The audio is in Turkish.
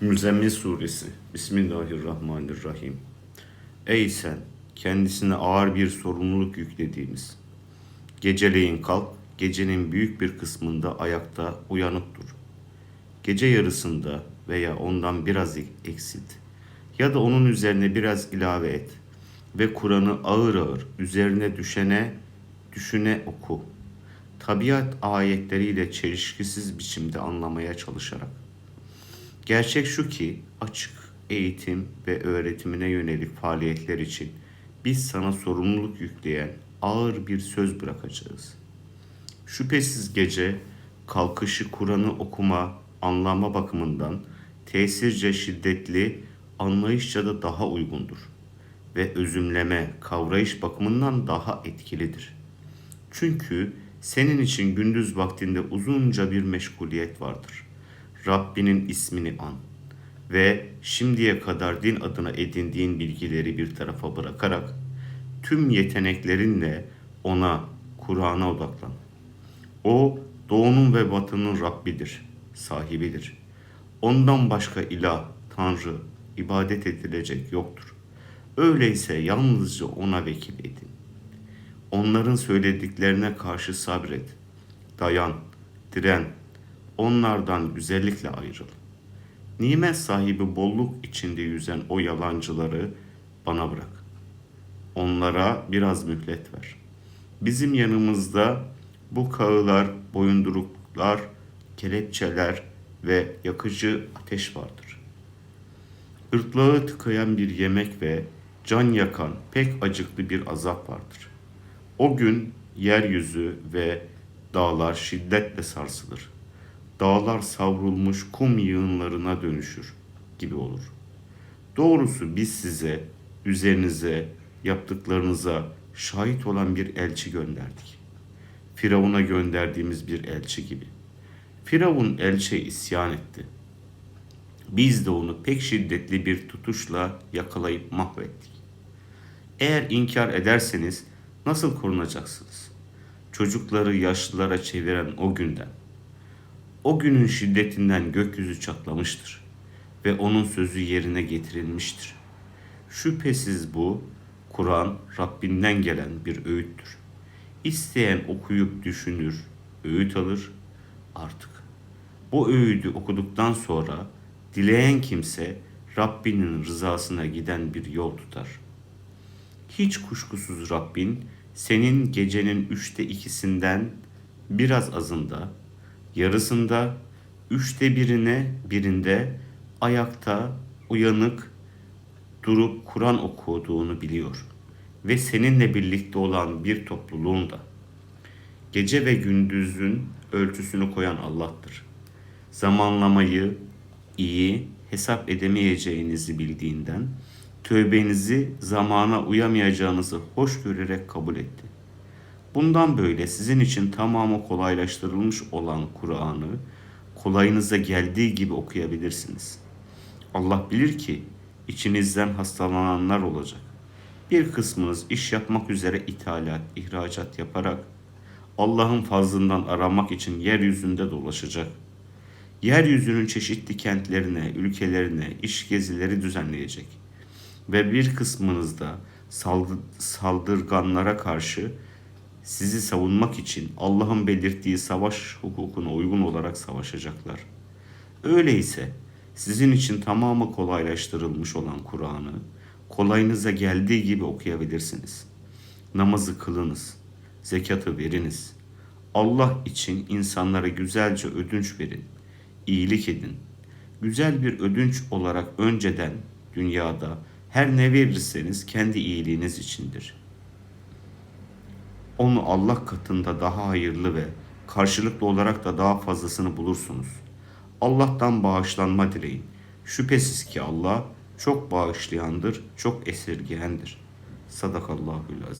Müzzemmil Suresi Bismillahirrahmanirrahim Ey sen kendisine ağır bir sorumluluk yüklediğimiz Geceleyin kalk gecenin büyük bir kısmında ayakta uyanık dur Gece yarısında veya ondan biraz eksilt ya da onun üzerine biraz ilave et ve Kur'an'ı ağır ağır üzerine düşene düşüne oku. Tabiat ayetleriyle çelişkisiz biçimde anlamaya çalışarak. Gerçek şu ki açık eğitim ve öğretimine yönelik faaliyetler için biz sana sorumluluk yükleyen ağır bir söz bırakacağız. Şüphesiz gece kalkışı Kur'an'ı okuma, anlama bakımından tesirce şiddetli, anlayışça da daha uygundur ve özümleme, kavrayış bakımından daha etkilidir. Çünkü senin için gündüz vaktinde uzunca bir meşguliyet vardır. Rabbinin ismini an ve şimdiye kadar din adına edindiğin bilgileri bir tarafa bırakarak tüm yeteneklerinle ona, Kur'an'a odaklan. O doğunun ve batının Rabbidir, sahibidir. Ondan başka ilah, tanrı, ibadet edilecek yoktur. Öyleyse yalnızca ona vekil edin. Onların söylediklerine karşı sabret. Dayan, diren. Onlardan güzellikle ayrıl. Nimet sahibi bolluk içinde yüzen o yalancıları bana bırak. Onlara biraz mühlet ver. Bizim yanımızda bu kağılar, boyunduruklar, kelepçeler ve yakıcı ateş vardır. Irtlağı tıkayan bir yemek ve can yakan pek acıklı bir azap vardır. O gün yeryüzü ve dağlar şiddetle sarsılır. Dağlar savrulmuş kum yığınlarına dönüşür gibi olur. Doğrusu biz size, üzerinize, yaptıklarınıza şahit olan bir elçi gönderdik. Firavun'a gönderdiğimiz bir elçi gibi. Firavun elçiye isyan etti. Biz de onu pek şiddetli bir tutuşla yakalayıp mahvettik. Eğer inkar ederseniz nasıl korunacaksınız? Çocukları yaşlılara çeviren o günden. O günün şiddetinden gökyüzü çatlamıştır ve onun sözü yerine getirilmiştir. Şüphesiz bu Kur'an Rabbinden gelen bir öğüttür. İsteyen okuyup düşünür, öğüt alır artık. Bu öğüdü okuduktan sonra dileyen kimse Rabbinin rızasına giden bir yol tutar.'' Hiç kuşkusuz Rabbin senin gecenin üçte ikisinden biraz azında, yarısında, üçte birine birinde ayakta uyanık durup Kur'an okuduğunu biliyor ve seninle birlikte olan bir topluluğun da. Gece ve gündüzün ölçüsünü koyan Allah'tır. Zamanlamayı iyi hesap edemeyeceğinizi bildiğinden tövbenizi zamana uyamayacağınızı hoş görerek kabul etti. Bundan böyle sizin için tamamı kolaylaştırılmış olan Kur'an'ı kolayınıza geldiği gibi okuyabilirsiniz. Allah bilir ki içinizden hastalananlar olacak. Bir kısmınız iş yapmak üzere ithalat, ihracat yaparak Allah'ın fazlından aramak için yeryüzünde dolaşacak. Yeryüzünün çeşitli kentlerine, ülkelerine iş gezileri düzenleyecek.'' ve bir kısmınız da saldırganlara karşı sizi savunmak için Allah'ın belirttiği savaş hukukuna uygun olarak savaşacaklar. Öyleyse sizin için tamamı kolaylaştırılmış olan Kur'an'ı kolayınıza geldiği gibi okuyabilirsiniz. Namazı kılınız, zekatı veriniz. Allah için insanlara güzelce ödünç verin, iyilik edin. Güzel bir ödünç olarak önceden dünyada her ne verirseniz kendi iyiliğiniz içindir. Onu Allah katında daha hayırlı ve karşılıklı olarak da daha fazlasını bulursunuz. Allah'tan bağışlanma dileyin. Şüphesiz ki Allah çok bağışlayandır, çok esirgeyendir. Sadakallahül azim.